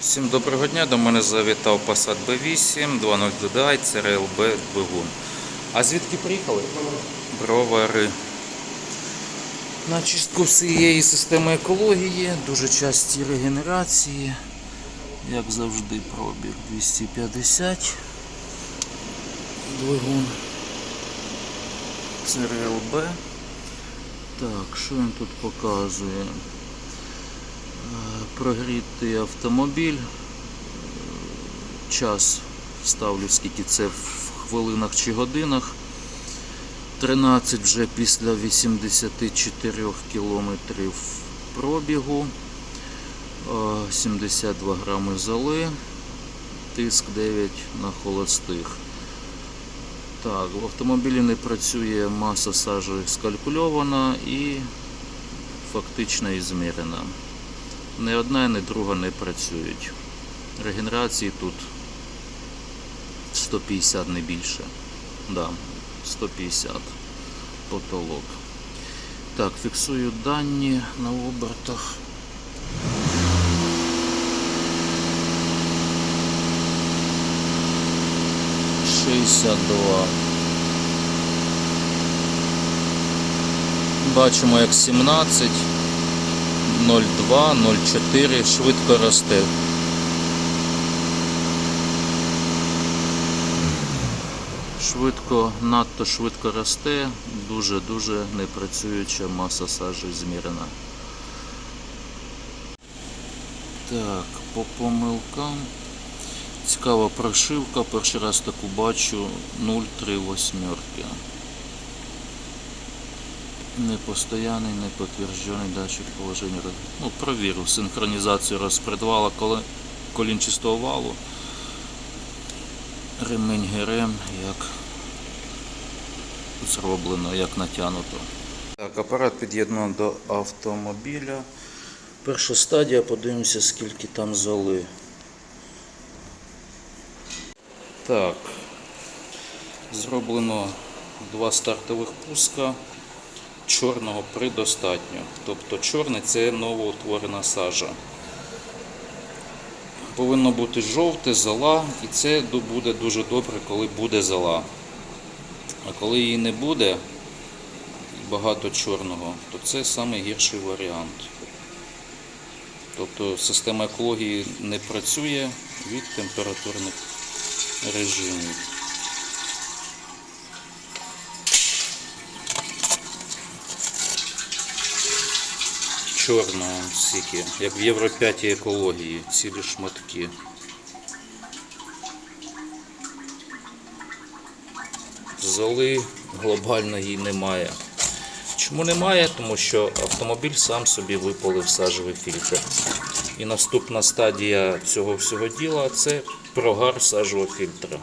Всім доброго дня, до мене завітав Passat B8, 2.0 DDI, CRLB двигун. А звідки приїхали? Бровари. На чистку всієї системи екології, дуже часті регенерації. Як завжди, пробіг 250. Двигун. CRLB. Так, що він тут показує? Прогріти автомобіль. Час ставлю, скільки це в хвилинах чи годинах. 13 вже після 84 кілометрів пробігу. Е, 72 грами золи. Тиск 9 на холостих. Так, в автомобілі не працює маса сажі скалькульована і фактично ізмірена. Ні одна, ні друга не працюють. Регенерації тут 150 не більше. Да, 150 потолок. Так, фіксую дані на обертах. Шістдесят два. Бачимо як 17. 0,2, 0,4 швидко росте. Швидко, надто швидко росте, дуже-дуже непрацююча маса сажі змірена. Так, по помилкам. Цікава прошивка, перший раз таку бачу 0,3 восьмерки. Непостоянний, неподтвержденный датчик положення. Ну, провірив синхронізацію розпредвала колінчастого валу. Ремень ГРМ, як зроблено, як натягнуто. Так, апарат під'єднано до автомобіля. Перша стадія, подивимося, скільки там золи. Так, зроблено два стартових пуска чорного предостатньо. Тобто чорне це новоутворена сажа. Повинно бути жовте, зола, і це буде дуже добре, коли буде зола. А коли її не буде, багато чорного, то це найгірший варіант. Тобто система екології не працює від температурних режимів. Чорного стільки, як в Євро 5 екології, цілі шматки. Золи глобально її немає. Чому немає? Тому що автомобіль сам собі випалив сажевий фільтр. І наступна стадія цього всього діла це прогар сажевого фільтра.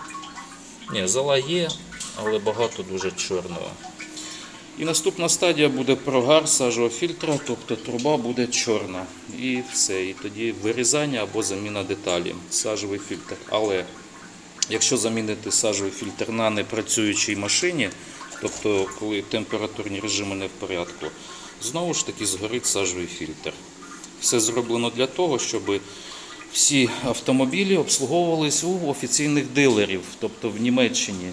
Ні, зола є, але багато дуже чорного. І наступна стадія буде прогар сажового фільтра, тобто труба буде чорна. І все. І тоді вирізання або заміна деталі. Сажовий фільтр. Але якщо замінити сажовий фільтр на непрацюючій машині, тобто коли температурні режими не в порядку, знову ж таки згорить сажовий фільтр. Все зроблено для того, щоб всі автомобілі обслуговувались у офіційних дилерів, тобто в Німеччині.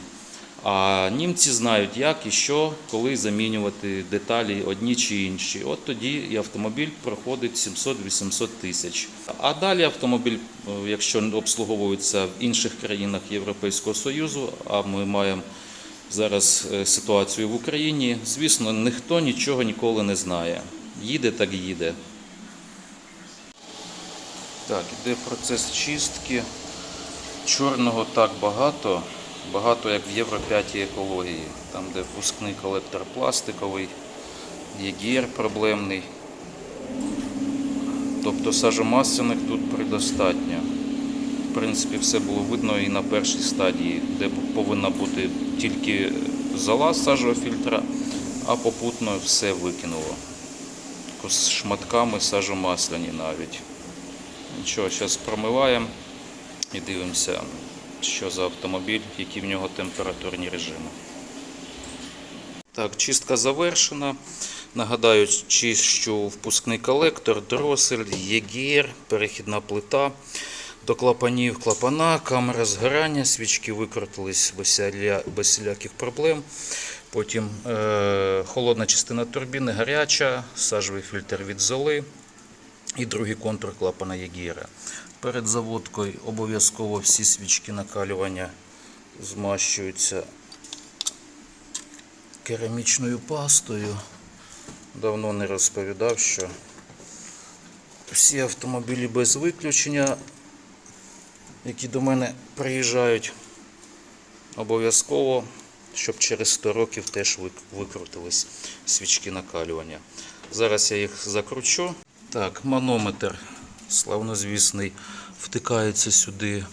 А німці знають, як і що, коли замінювати деталі одні чи інші. От тоді і автомобіль проходить 700-800 тисяч. А далі автомобіль, е, якщо обслуговується в інших країнах Європейського Союзу, а ми маємо зараз е, ситуацію в Україні, звісно, ніхто нічого ніколи не знає. Їде так їде. Так, іде процес чистки. Чорного так багато. Багато як в Євро 5 екології. Там, де впускний колектор пластиковий, ЄГР проблемний. Тобто сажомасляних тут предостатньо. В принципі, все було видно і на першій стадії, де повинна бути тільки зола сажового фільтра, а попутно все викинуло. З шматками сажомасляні навіть. Нічого, зараз промиваємо і дивимося, що за автомобіль, які в нього температурні режими. Так, чистка завершена. Нагадаю, чищу впускний колектор, дросель, ЄГР, перехідна плита. до клапанів клапана, камера згорання, свічки викрутились без всіляких проблем. Потім е, холодна частина турбіни гаряча, сажовий фільтр від золи і другий контур клапана Єгіра. Перед заводкою обов'язково всі свічки накалювання змащуються керамічною пастою. Давно не розповідав, що всі автомобілі без виключення, які до мене приїжджають, обов'язково, щоб через 100 років теж викрутились свічки накалювання. Зараз я їх закручу. Так, манометр славнозвісний втикається сюди,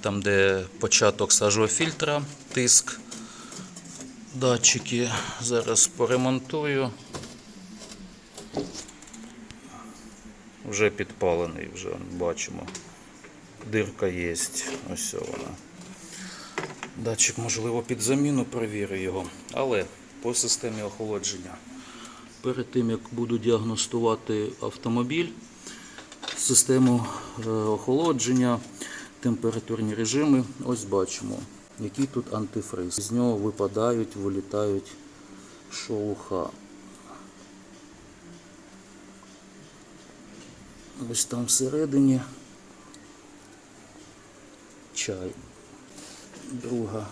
там де початок сажового фільтра, тиск. Датчики зараз поремонтую. Вже підпалений, вже бачимо. Дирка є. Ось вона. Датчик, можливо, під заміну перевірю його. Але по системі охолодження. Перед тим як буду діагностувати автомобіль, систему е, охолодження, температурні режими, ось бачимо, який тут антифриз. З нього випадають, вилітають шелуха. Ось там всередині чай. Друга.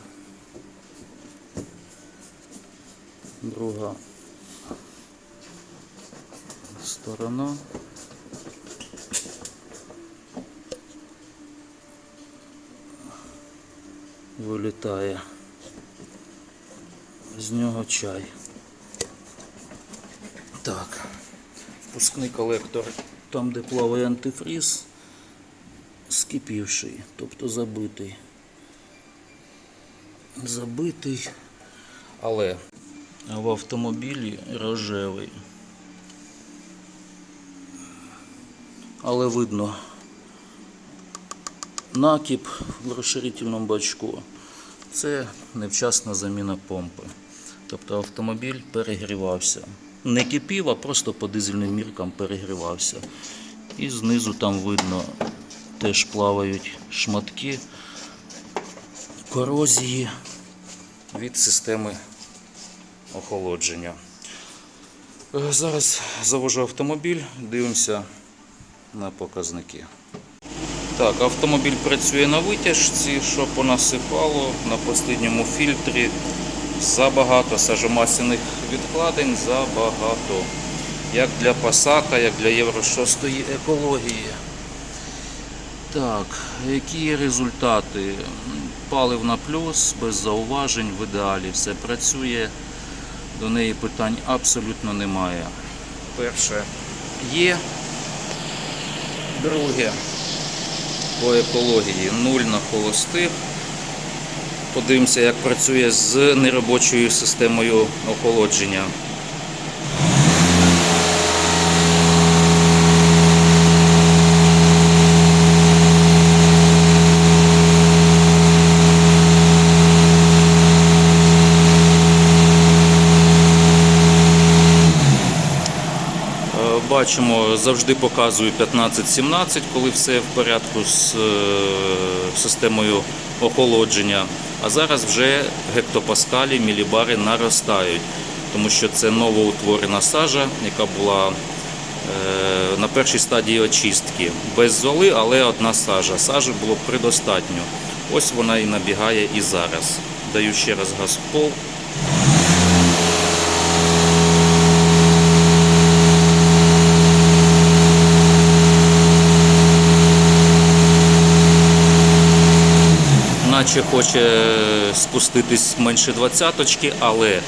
Друга сторона. Вилітає з нього чай. Так, впускний колектор, там, де плаває антифріз, скипівший, тобто забитий. Забитий, але в автомобілі рожевий. Але видно накіп в розширительному бачку. Це невчасна заміна помпи. Тобто автомобіль перегрівався. Не кипів, а просто по дизельним міркам перегрівався. І знизу там видно теж плавають шматки корозії від системи охолодження. Е, Зараз завожу автомобіль, дивимося на показники. Так, автомобіль працює на витяжці, що понасипало на останньому фільтрі. Забагато сажомасляних відкладень, забагато. Як для пасака, як для Євро 6 екології. Так, які результати? Палив на плюс, без зауважень, в ідеалі все працює. До неї питань абсолютно немає. Перше є. Друге по екології нуль на холостих. Подивимося, як працює з неробочою системою охолодження. Е, Бачимо, завжди показую 15-17, коли все в порядку з е, системою охолодження. А зараз вже гектопаскалі, мілібари наростають, тому що це новоутворена сажа, яка була е, на першій стадії очистки. Без золи, але одна сажа. Сажі було предостатньо. Ось вона і набігає і зараз. Даю ще раз газ в пол. Наче хоче спуститись менше двадцяточки, але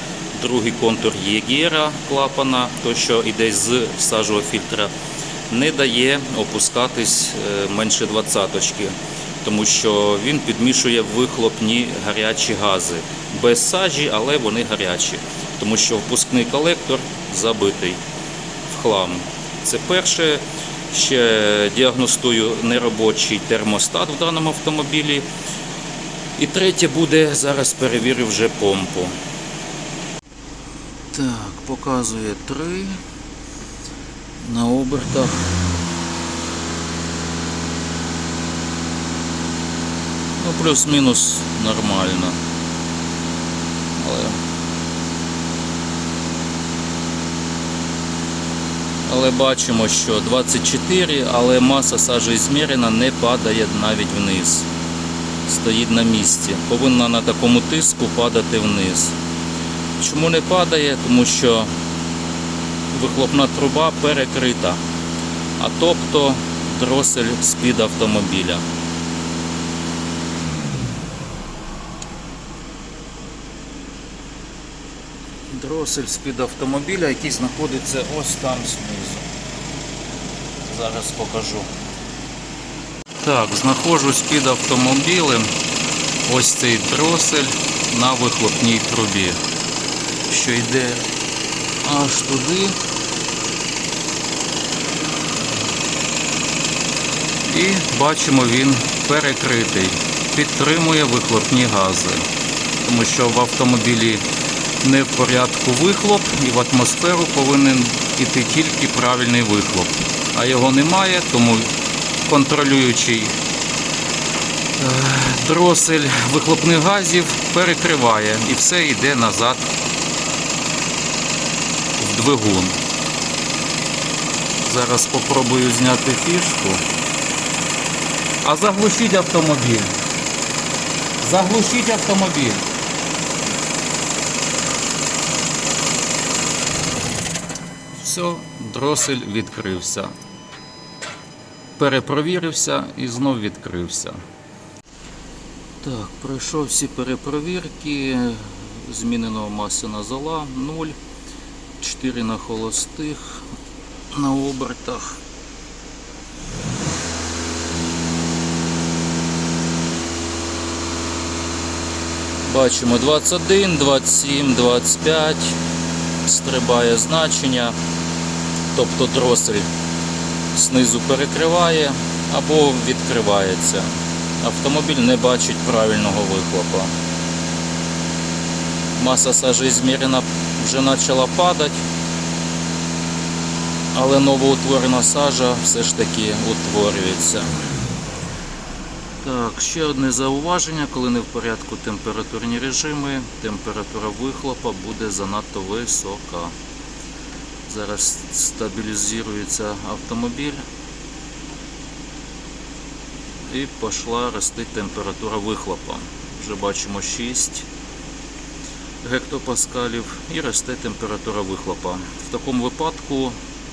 другий контур Єгера клапана, то що йде з сажового фільтра, не дає опускатись е, менше двадцяточки, тому що він підмішує вихлопні гарячі гази. Без сажі, але вони гарячі, тому що впускний колектор забитий в хлам. Це перше. Ще діагностую неробочий термостат в даному автомобілі. І третє буде, зараз перевірю вже помпу. Так, показує 3 на обертах плюс-мінус нормально. Але... Але бачимо, що 24, але маса сажі змірена не падає навіть вниз. Стоїть на місці. Повинна на такому тиску падати вниз. Чому не падає? Тому що вихлопна труба перекрита, а тобто дросель з-під автомобіля. Дросель з-під автомобіля, який знаходиться ось там знизу. Зараз покажу. Так, знаходжусь під автомобілем. Ось цей дросель на вихлопній трубі, що йде аж туди. І бачимо, він перекритий, підтримує вихлопні гази, тому що в автомобілі не в порядку вихлоп і в атмосферу повинен іти тільки правильний вихлоп. А його немає, тому контролюючий е, дросель вихлопних газів перекриває і все йде назад в двигун. Зараз спробую зняти фішку. А заглушіть автомобіль. Заглушіть автомобіль. Все, дросель відкрився. Перепровірився і знов відкрився. Так, пройшов всі перепровірки. Змінено масляна зола 0, 4 на холостих на обертах. Бачимо 21, 27, 25. Стрибає значення. Тобто дросель знизу перекриває або відкривається. Автомобіль не бачить правильного вихлопа. Маса сажі змірена вже почала падати, але новоутворена сажа все ж таки утворюється. Так, ще одне зауваження, коли не в порядку температурні режими, температура вихлопа буде занадто висока. Зараз стабілізується автомобіль і пішла рости температура вихлопа. Вже бачимо 6 гектопаскалів і росте температура вихлопа. В такому випадку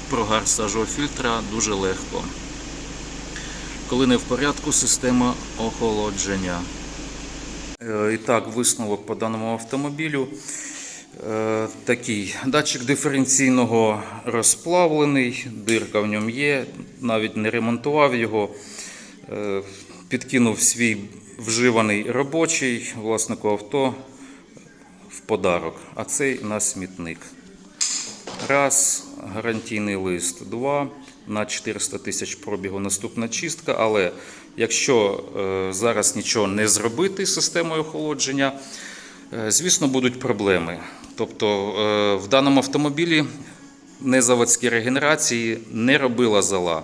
прогар сажового фільтра дуже легко коли не в порядку система охолодження. Е, І так, висновок по даному автомобілю. Е, Такий датчик диференційного розплавлений, дирка в ньому є, навіть не ремонтував його. Е, Підкинув свій вживаний робочий власнику авто в подарок, а цей на смітник. Раз, гарантійний лист. Два, на 400 тисяч пробігу наступна чистка. Але якщо е, зараз нічого не зробити з системою охолодження, звісно, будуть проблеми. Тобто е, в даному автомобілі незаводські регенерації не робила зола,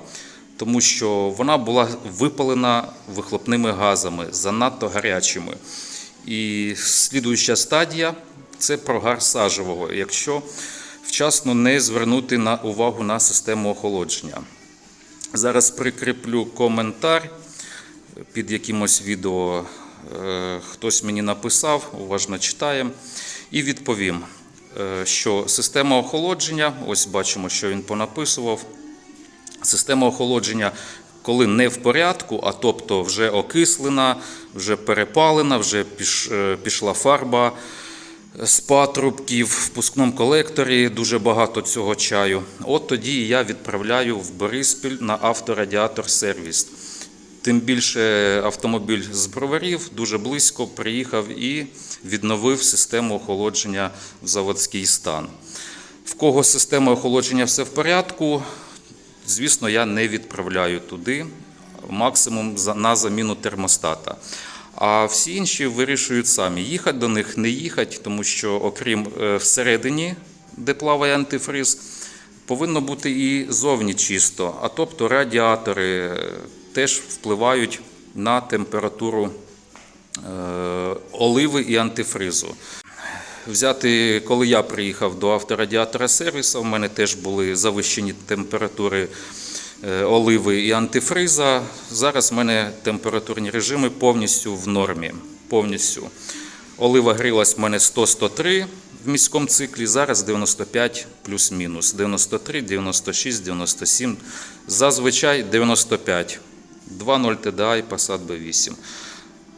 тому що вона була випалена вихлопними газами, занадто гарячими. І слідуюча стадія це прогар сажевого. Якщо вчасно не звернути на увагу на систему охолодження. Зараз прикріплю коментар під якимось відео. Е, Хтось мені написав, уважно читаємо, і відповім, е, що система охолодження, ось бачимо, що він понаписував. Система охолодження, коли не в порядку, а тобто вже окислена, вже перепалена, вже е, пішла фарба з патрубків в впускному колекторі, дуже багато цього чаю. От тоді я відправляю в Бориспіль на авторадіатор сервіс. Тим більше автомобіль з броварів дуже близько приїхав і відновив систему охолодження в заводський стан. В кого система охолодження все в порядку, звісно, я не відправляю туди максимум на заміну термостата. А всі інші вирішують самі, їхати до них, не їхати, тому що окрім е, всередині, де плаває антифриз, повинно бути і зовні чисто. А тобто радіатори теж впливають на температуру е, оливи і антифризу. Взяти, коли я приїхав до авторадіатора сервісу, в мене теж були завищені температури е, оливи і антифриза. Зараз в мене температурні режими повністю в нормі. Повністю. Олива грілась в мене 100-103 в міському циклі, зараз 95 плюс-мінус. 93, 96, 97, зазвичай 95. 2.0 TDI Passat B8.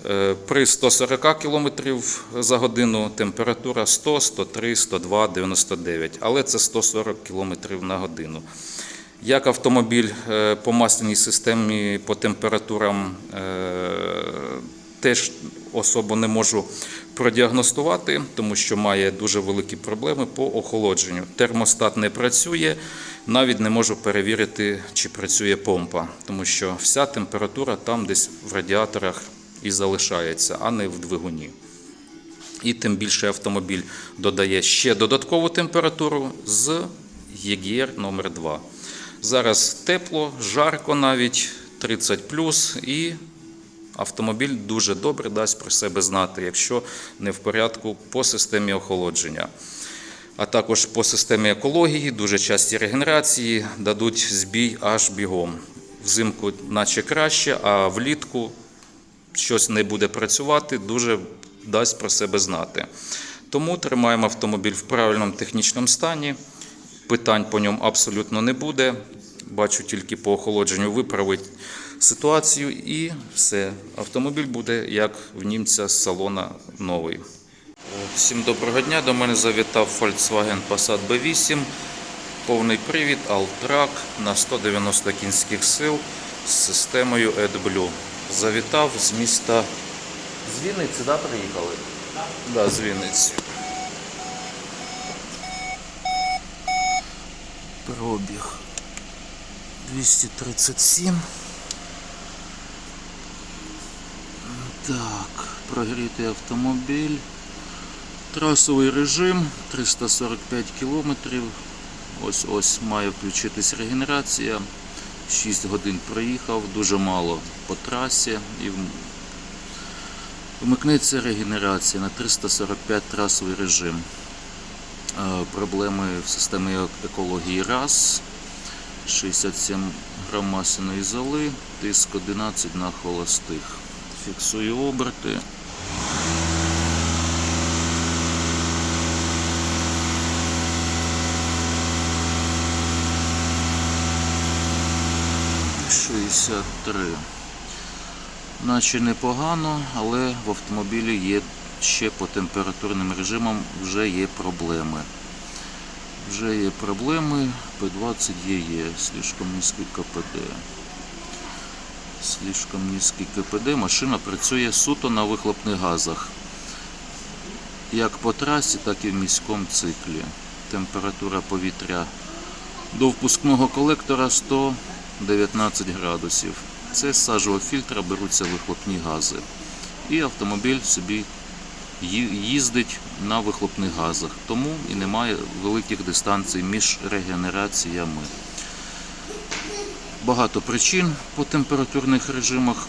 Е, При 140 км за годину температура 100, 103, 102, 99, але це 140 км на годину. Як автомобіль е, по масляній системі по температурам е, теж особо не можу продіагностувати, тому що має дуже великі проблеми по охолодженню. Термостат не працює, навіть не можу перевірити, чи працює помпа, тому що вся температура там десь в радіаторах і залишається, а не в двигуні. І тим більше автомобіль додає ще додаткову температуру з ЄГР номер 2 Зараз тепло, жарко навіть 30 і автомобіль дуже добре дасть про себе знати, якщо не в порядку по системі охолодження. А також по системі екології, дуже часті регенерації дадуть збій аж бігом. Взимку, наче краще, а влітку щось не буде працювати, дуже дасть про себе знати. Тому тримаємо автомобіль в правильному технічному стані. Питань по ньому абсолютно не буде. Бачу тільки по охолодженню виправить ситуацію і все. Автомобіль буде як в німця з салона новий. Всім доброго дня. До мене завітав Volkswagen Passat B8. Повний привід, Alltrack на 190 кінських сил з системою AdBlue. Завітав з міста. З Вінниці, да, приїхали? Так. Да, з Вінниці. Пробіг 237. Так, прогрітий автомобіль. Трасовий режим 345 кілометрів. Ось ось має включитись регенерація. 6 годин проїхав, дуже мало по трасі і вм- вмикнеться регенерація на 345 трасовий режим. Е, Проблеми в системі екології раз. 67 грам масляної золи, тиск 11 на холостих. Фіксую оберти. Шістдесят три. Наче непогано, але в автомобілі є ще по температурним режимам вже є проблеми. Вже є проблеми, P20 є, слишком низький КПД. Слишком низький КПД. Машина працює суто на вихлопних газах. Як по трасі, так і в міському циклі. Температура повітря до впускного колектора 119 градусів. Це з сажового фільтра беруться вихлопні гази. І автомобіль собі їздить на вихлопних газах, тому і немає великих дистанцій між регенераціями. Багато причин по температурних режимах.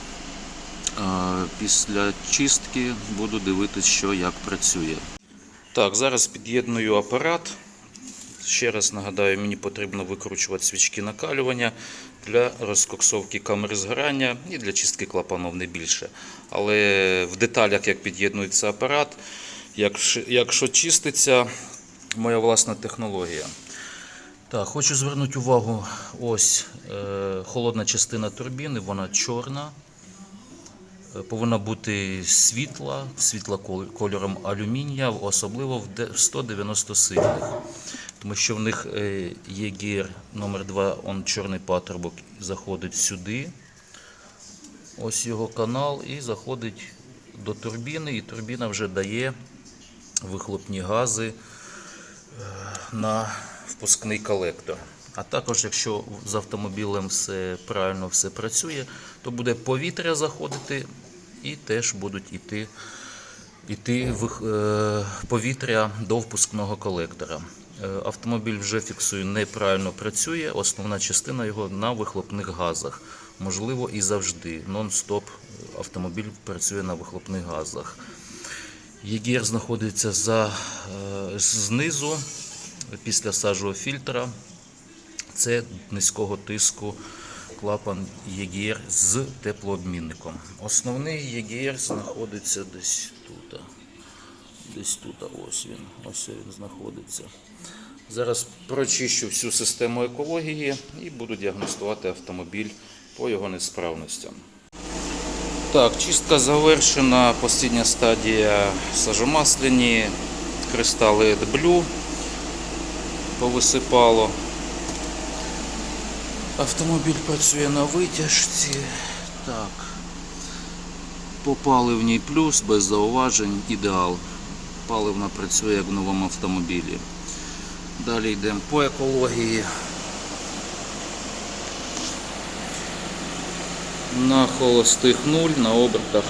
Після чистки буду дивитися, що як працює. Так, зараз під'єдную апарат. Ще раз нагадаю, мені потрібно викручувати свічки накалювання для розкоксовки камери згорання і для чистки клапанов не більше. Але в деталях, як під'єднується апарат, якщо, чиститься, моя власна технологія. Так, хочу звернути увагу, ось е, холодна частина турбіни, вона чорна. Е, Повинна бути світла, світла кольором алюмінія, особливо в 190 сильних. Тому що в них е, є гір номер 2 он чорний патрубок заходить сюди. Ось його канал і заходить до турбіни, і турбіна вже дає вихлопні гази е, на впускний колектор. А також, якщо з автомобілем все правильно все працює, то буде повітря заходити і теж будуть йти, йти вих- е, повітря до впускного колектора. Е, Автомобіль вже фіксую неправильно працює, основна частина його на вихлопних газах. Можливо, і завжди нон-стоп автомобіль працює на вихлопних газах. Єгір знаходиться за, е, знизу після сажового фільтра. Це низького тиску клапан ЄГР з теплообмінником. Основний ЄГР знаходиться десь тут. Десь тут, ось він. Ось він знаходиться. Зараз прочищу всю систему екології і буду діагностувати автомобіль по його несправностям. Так, чистка завершена. Остання стадія сажомасляні, кристали Blue повисипало. Автомобіль працює на витяжці. Так. По паливній плюс, без зауважень, ідеал. Паливна працює як в новому автомобілі. Далі йдемо по екології. На холостих нуль, на обертах.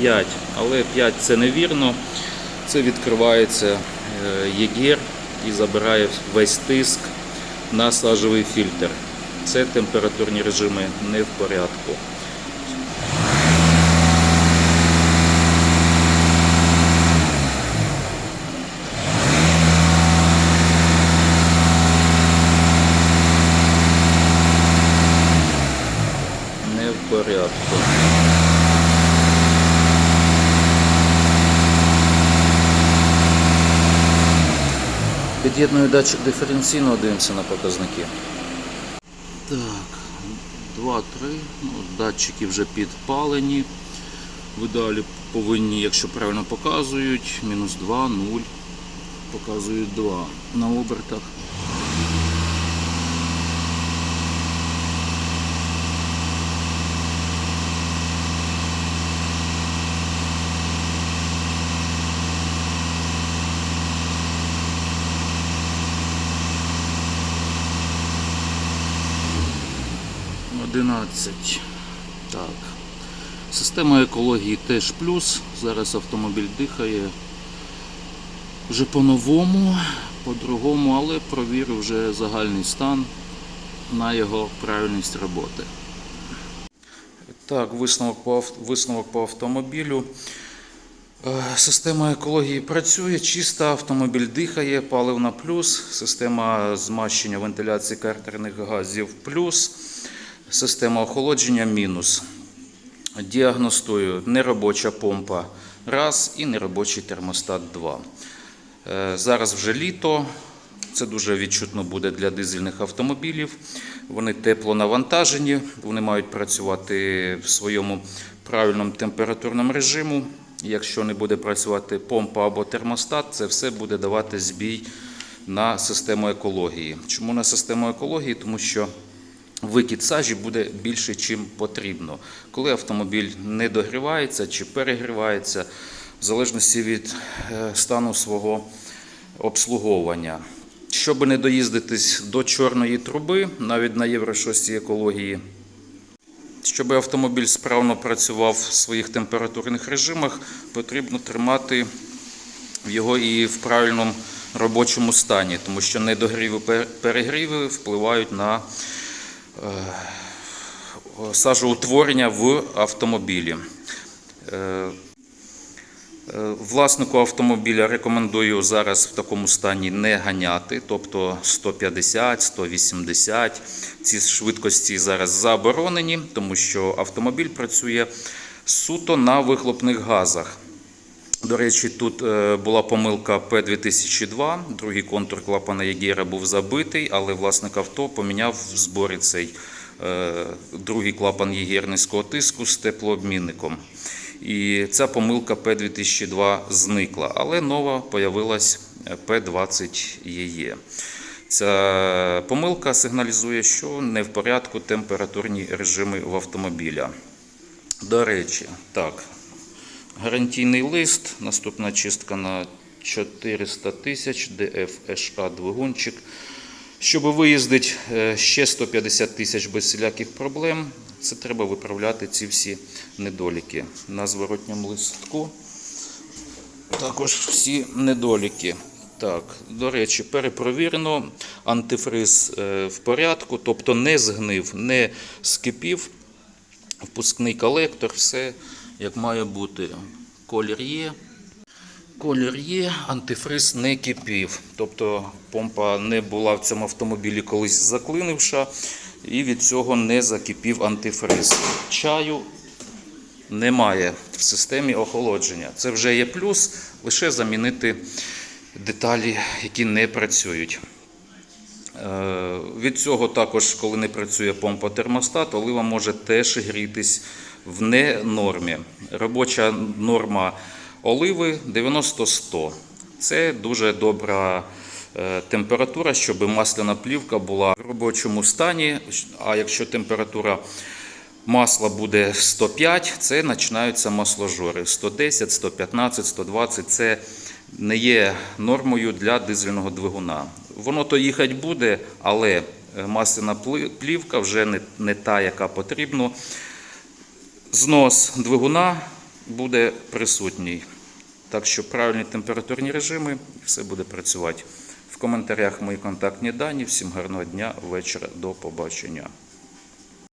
П'ять, але 5 це невірно. Це відкривається е, ЄГР і забирає весь тиск на сажовий фільтр. Це температурні режими не в порядку. Не в порядку. Під'єдную датчик диференційного, дивимося на показники. Так, 2-3. Ну, датчики вже підпалені. Ви далі повинні, якщо правильно показують, мінус 2, 0. Показують 2 на обертах. Одинадцять. Так. Система екології теж плюс. Зараз автомобіль дихає вже по-новому, по-другому, але провірив вже загальний стан на його правильність роботи. Так, висновок по, висновок по автомобілю. Е, Система екології працює, чиста, автомобіль дихає, паливна плюс, система змащення вентиляції картерних газів плюс, система охолодження мінус. Діагностую неробоча помпа раз і неробочий термостат 2. Е, Зараз вже літо. Це дуже відчутно буде для дизельних автомобілів. Вони тепло навантажені, вони мають працювати в своєму правильному температурному режиму. Якщо не буде працювати помпа або термостат, це все буде давати збій на систему екології. Чому на систему екології? Тому що викид сажі буде більше, чим потрібно. Коли автомобіль не догрівається чи перегрівається, в залежності від е, стану свого обслуговування. Щоб не доїздитись до чорної труби, навіть на Євро 6 екології, щоб автомобіль справно працював в своїх температурних режимах, потрібно тримати його і в правильному робочому стані, тому що недогріви перегріви впливають на сажоутворення в автомобілі. Е, е, Власнику автомобіля рекомендую зараз в такому стані не ганяти, тобто 150, 180. Ці швидкості зараз заборонені, тому що автомобіль працює суто на вихлопних газах. До речі, тут е, була помилка П2002, другий контур клапана Єгера був забитий, але власник авто поміняв в зборі цей е, другий клапан Єгер низького тиску з теплообмінником. І ця помилка П2002 зникла, але нова появилась П20 ЄЄ. Ця помилка сигналізує, що не в порядку температурні режими в автомобіля. До речі, так, гарантійний лист, наступна чистка на 400 тисяч, ДФША двигунчик. Щоб виїздити е, ще 150 тисяч без всіляких проблем, це треба виправляти ці всі недоліки. На зворотньому листку також всі недоліки. Так, до речі, перепровірено, антифриз е, в порядку, тобто не згнив, не скипів. Впускний колектор, все як має бути. Колір є. Колір є, антифриз не кипів. Тобто помпа не була в цьому автомобілі колись заклинивша, і від цього не закипів антифриз. Чаю немає в системі охолодження. Це вже є плюс, лише замінити деталі, які не працюють. Е, Від цього також, коли не працює помпа термостат, олива може теж грітись в ненормі. Робоча норма оливи 90-100. Це дуже добра е, температура, щоб масляна плівка була в робочому стані. А якщо температура масла буде 105, це починаються масложори. 110, 115, 120 це не є нормою для дизельного двигуна. Воно то їхати буде, але масляна плівка вже не, та, яка потрібно. Знос двигуна буде присутній. Так що правильні температурні режими все буде працювати. В коментарях мої контактні дані. Всім гарного дня, вечора, до побачення.